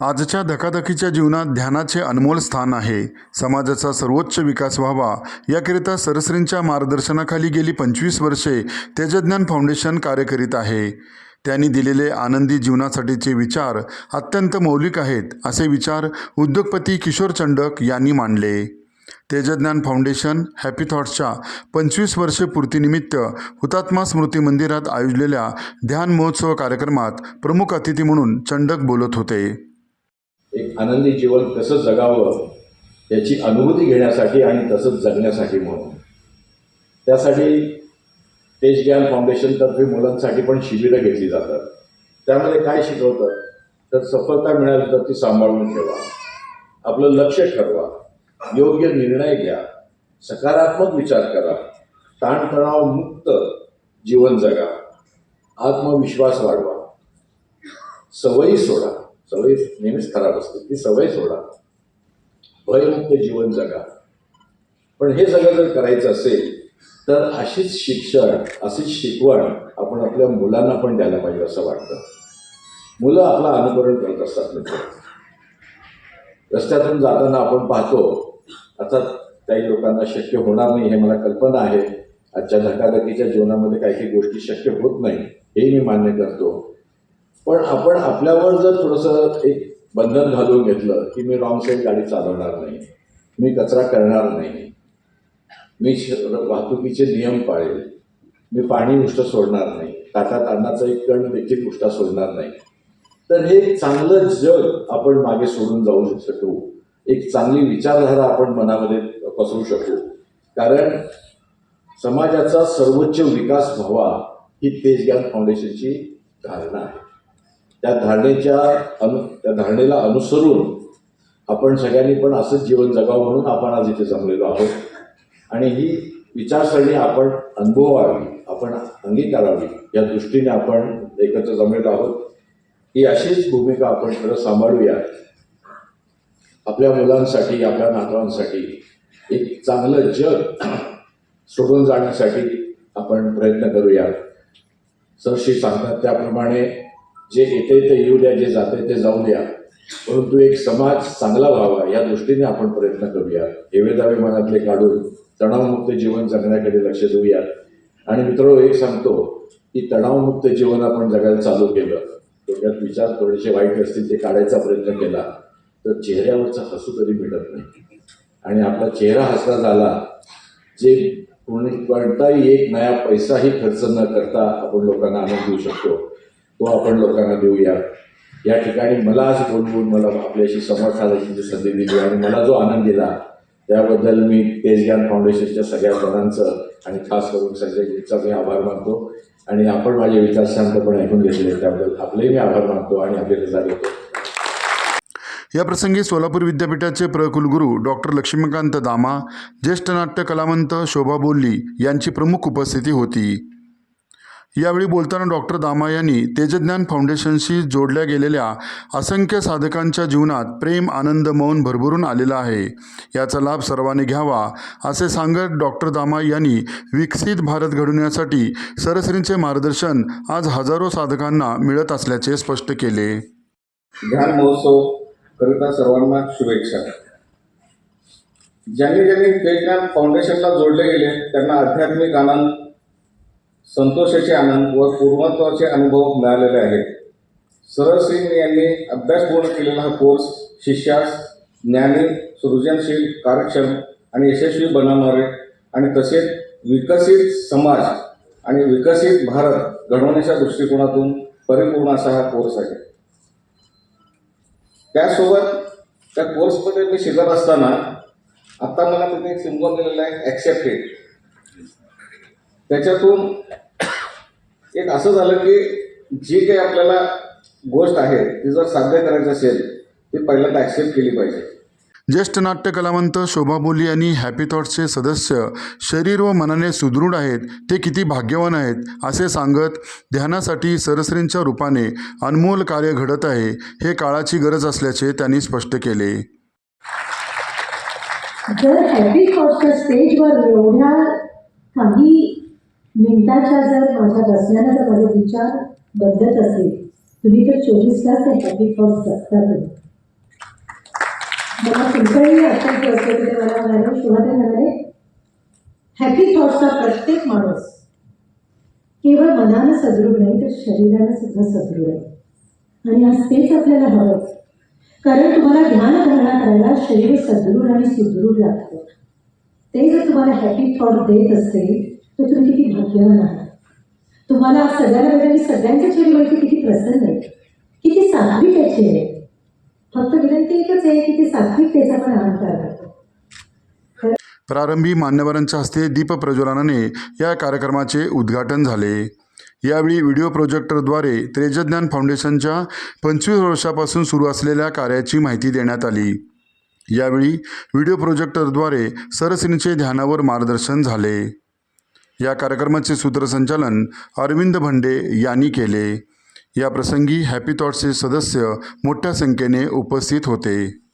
आजच्या धकाधकीच्या जीवनात ध्यानाचे अनमोल स्थान आहे. समाजाचा सर्वोच्च विकास व्हावा याकरिता सरसरींच्या मार्गदर्शनाखाली गेली पंचवीस वर्षे तेजज्ञान फाउंडेशन कार्य करीत आहे. त्यांनी दिलेले आनंदी जीवनासाठीचे विचार अत्यंत मौलिक आहेत असे विचार उद्योगपती किशोर चंडक यांनी मांडले. तेजज्ञान फाउंडेशन हॅपी थॉट्सच्या पंचवीस वर्षे पूर्तीनिमित्त हुतात्मा स्मृती मंदिरात आयोजलेल्या ध्यान महोत्सव कार्यक्रमात प्रमुख अतिथी म्हणून चंडक बोलत होते. एक आनंदी जीवन कसं जगावं याची अनुभूती घेण्यासाठी आणि तसंच जगण्यासाठी म्हणून. त्यासाठी तेज ज्ञान फाउंडेशनतर्फे मुलांसाठी पण शिबिरं घेतली जातात. त्यामध्ये काय शिकवतात? तर सफलता मिळाली तर ती सांभाळून ठेवा. आपलं लक्ष ठरवा. योग्य निर्णय घ्या. सकारात्मक विचार करा. ताणतणाव मुक्त जीवन जगा. आत्मविश्वास वाढवा. सवयी सोडा. सवयी नेहमीच खराब असते. ती सवय सोडा. भयमुक्त जीवन जगा. पण हे सगळं जर करायचं असेल तर अशीच शिक्षण अशीच शिकवण आपण आपल्या मुलांना पण द्यायला पाहिजे असं वाटतं. मुलं आपलं अनुकरण करत असतात मित्र. रस्त्यातून जाताना आपण पाहतो आता काही लोकांना शक्य होणार नाही हे मला कल्पना आहे. आजच्या धकाधकीच्या जीवनामध्ये काही काही गोष्टी शक्य होत नाही हेही मी मान्य करतो. पण आपण आपल्यावर जर थोडंसं एक बंधन घालून घेतलं की मी रॉंग साईड गाडी चालवणार नाही मी कचरा करणार नाही मी श- वाहतुकीचे नियम पाळेल मी पाणी उष्ट सोडणार नाही ताटात अन्नाचा एक कण देखील उष्टा सोडणार नाही तर हे चांगलं जग आपण मागे सोडून जाऊ शकू. एक चांगली विचारधारा आपण मनामध्ये पसरू शकू. कारण समाजाचा सर्वोच्च विकास व्हावा ही तेजग्यान फाउंडेशनची धारणा आहे. त्या धारणेच्या अनु त्या धारणेला अनुसरून आपण सगळ्यांनी पण असंच जीवन जगावं म्हणून आपण आज इथे जमलेलो आहोत. आणि ही विचारसरणी आपण अनुभवावी आपण अंगीकारावी या दृष्टीने आपण एकत्र जमलेलो आहोत. ही अशीच भूमिका आपण खरं सांभाळूया. आपल्या मुलांसाठी आपल्या नातवांसाठी एक चांगलं जग सोडून जाण्यासाठी आपण प्रयत्न करूया. सरशी सांगतात त्याप्रमाणे जे येते ते येऊ द्या जे जाते ते जाऊ द्या. परंतु एक समाज चांगला व्हावा या दृष्टीने आपण प्रयत्न करूया. हेवेदावे मनातले काढून तणावमुक्त जीवन जगण्याकडे लक्ष देऊया. आणि मित्र एक सांगतो की तणावमुक्त जीवन आपण जगायला चालू केलं. डोक्यात विचार थोडेसे वाईट असतील ते काढायचा प्रयत्न केला तर चेहऱ्यावरचा हसू कधी मिळत नाही. आणि आपला चेहरा हसला झाला जे कोणी कोणताही एक नया पैसाही खर्च न करता आपण लोकांना आनंद देऊ शकतो. तो आपण लोकांना देऊया. या ठिकाणी मला आज बोलवून मला आपल्याशी संवाद साधायची जी संधी दिली आणि मला जो आनंद दिला त्याबद्दल मी तेजज्ञान फाउंडेशनच्या सगळ्या जणांचं आणि खास करून संजयजींचा मी आभार मानतो आणि आपण माझे विचार शांतपणे ऐकून घेतले त्याबद्दल आपलेही मी आभार मानतो आणि आपले रजा देतो या प्रसंगी सोलापूर विद्यापीठाचे प्रकुलगुरू डॉक्टर लक्ष्मीकांत दामा ज्येष्ठ नाट्य कलावंत शोभा बोल्ली यांची प्रमुख उपस्थिती होती. यावेळी बोलताना डॉक्टर दामा यांनी तेजज्ञान फाउंडेशनशी जोडल्या गेलेल्या असंख्य साधकांच्या जीवनात प्रेम आनंद मौन भरभरून आलेला आहे. याचा लाभ सर्वांनी घ्यावा असे सांगत डॉक्टर दामा यांनी विकसित भारत घडवण्यासाठी सरसरींचे मार्गदर्शन आज हजारो साधकांना मिळत असल्याचे स्पष्ट केले. ध्यान महोत्सव करिता सर्वांना शुभेच्छा. ज्यांनी ज्यांनी तेजज्ञान फाउंडेशनला जोडले गेले त्यांना आध्यात्मिक आनंद संतोषाचे आनंद व पूर्णत्वाचे अनुभव मिळालेले आहेत. सरळ सिंग यांनी अभ्यास पूर्ण केलेला हा कोर्स शिष्यास ज्ञानी सृजनशील कार्यक्षम आणि यशस्वी बनवणारे आणि तसेच विकसित समाज आणि विकसित भारत घडवण्याच्या दृष्टिकोनातून परिपूर्ण असा हा कोर्स आहे. त्यासोबत त्या कोर्समध्ये मी शिकत असताना आता मला तिथे एक सिम्बॉल दिलेला आहे ॲक्सेप्टेड त्याच्यातून एक असं झालं की जी काही आपल्याला गोष्ट आहे ती जर साध्य करायची असेल ती पहिल्यांदा ॲक्सेप्ट केली पाहिजे. ज्येष्ठ नाट्य कलावंत शोभा बोली यांनी हॅपी थॉट्सचे सदस्य शरीर व मनाने सुदृढ आहेत ते किती भाग्यवान आहेत असे सांगत ध्यानासाठी सरसरींच्या रूपाने अनमोल कार्य घडत आहे हे काळाची गरज असल्याचे त्यांनी स्पष्ट केले. जर हॅपी थॉट्सच्या स्टेजवर एवढ्या काही मिनिटाच्या जर माझ्या बसण्यानं जर माझे विचार बदलत असेल तुम्ही तर चोवीस तास हे हॅपी थॉट्स जगतातच मला तुमच्याही अर्थात असेल असते ते मला म्हणाले शिवाते म्हणाले हॅपी थॉट्सचा प्रत्येक माणूस. केवळ मनानं सदृढ नाही तर शरीरानं सुद्धा सदृढ आहे. आणि आज तेच आपल्याला हवं कारण तुम्हाला ध्यान धारणा करायला शरीर सदृढ आणि सुदृढ लागतं. ते जर तुम्हाला हॅपी थॉट देत असेल तर तुम्ही किती भाग्यवान आहात. तुम्हाला आज सगळ्याला सगळ्यांच्या चेहऱ्यावरती किती प्रसन्न आहे. किती सात्विक आहे चेहरे. फक्त विनंती एकच आहे की ते सात्विक त्याचा पण अहंकार करतो प्रारंभी मान्यवरांच्या हस्ते दीप प्रज्वलनाने या कार्यक्रमाचे उद्घाटन झाले. यावेळी व्हिडिओ प्रोजेक्टरद्वारे त्रेजज्ञान फाउंडेशनच्या पंचवीस वर्षापासून सुरू असलेल्या कार्याची माहिती देण्यात आली. यावेळी व्हिडिओ प्रोजेक्टरद्वारे सरसिंगचे ध्यानावर मार्गदर्शन झाले. या कार्यक्रमाचे सूत्रसंचालन अरविंद भंडे यांनी केले. या प्रसंगी हॅपी थॉट्सचे सदस्य मोठ्या संख्येने उपस्थित होते.